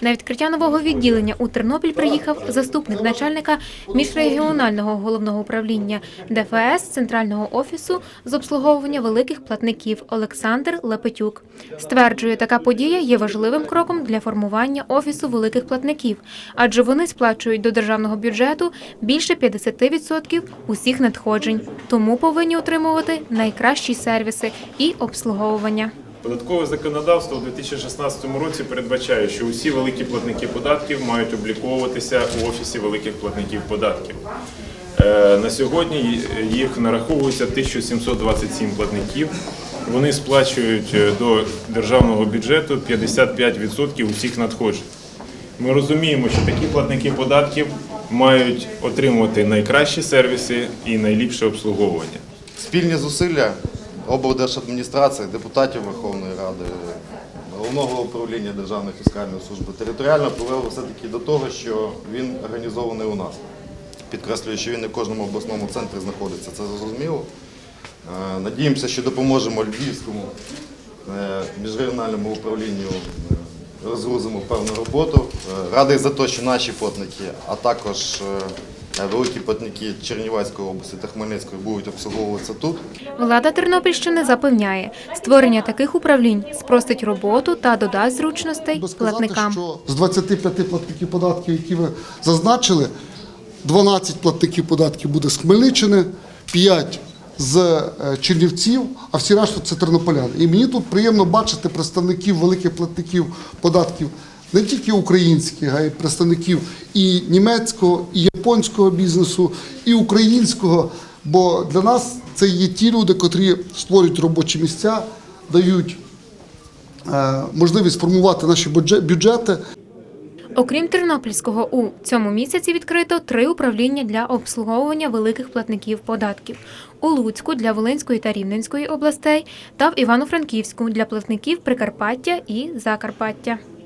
На відкриття нового відділення у Тернопіль приїхав заступник начальника міжрегіонального головного управління ДФС Центрального офісу з обслуговування великих платників Олександр Лепетюк. Стверджує, така подія є важливим кроком для формування офісу великих платників, адже вони сплачують до державного бюджету більше 50% усіх надходжень, тому повинні отримувати найкращі сервіси і обслуговування. Податкове законодавство у 2016 році передбачає, що усі великі платники податків мають обліковуватися у офісі великих платників податків. Е, На сьогодні їх нараховується 1727 платників. Вони сплачують е, до державного бюджету 55% усіх надходжень. Ми розуміємо, що такі платники податків мають отримувати найкращі сервіси і найліпше обслуговування. Спільні зусилля облдержадміністрації, депутатів Верховної Ради, головного управління Державної фіскальної служби територіально привели все-таки до того, що він організований у нас. Підкреслюю, що він не в кожному обласному центрі знаходиться, це зрозуміло. Е, Надіємося, що допоможемо Львівському е, міжрегіональному управлінню е, розгрузимо певну роботу. Радий за те, що наші платники, а також великі платники Чернівецької області та Хмельницької будуть обслуговуватися тут. Влада Тернопільщини запевняє, створення таких управлінь спростить роботу та додасть зручностей сказати, платникам. що з 25 платників податків, які ви зазначили, 12 платників податків буде з Хмельниччини, 5 з е, Чернівців, а всі решта це тернополяни. І мені тут приємно бачити представників великих платників податків не тільки українських, а й представників і німецького, і японського бізнесу, і українського. Бо для нас це є ті люди, котрі створюють робочі місця, дають е, можливість формувати наші бюджети. Окрім Тернопільського, у цьому місяці відкрито три управління для обслуговування великих платників податків у Луцьку для Волинської та Рівненської областей та в Івано-Франківську для платників Прикарпаття і Закарпаття.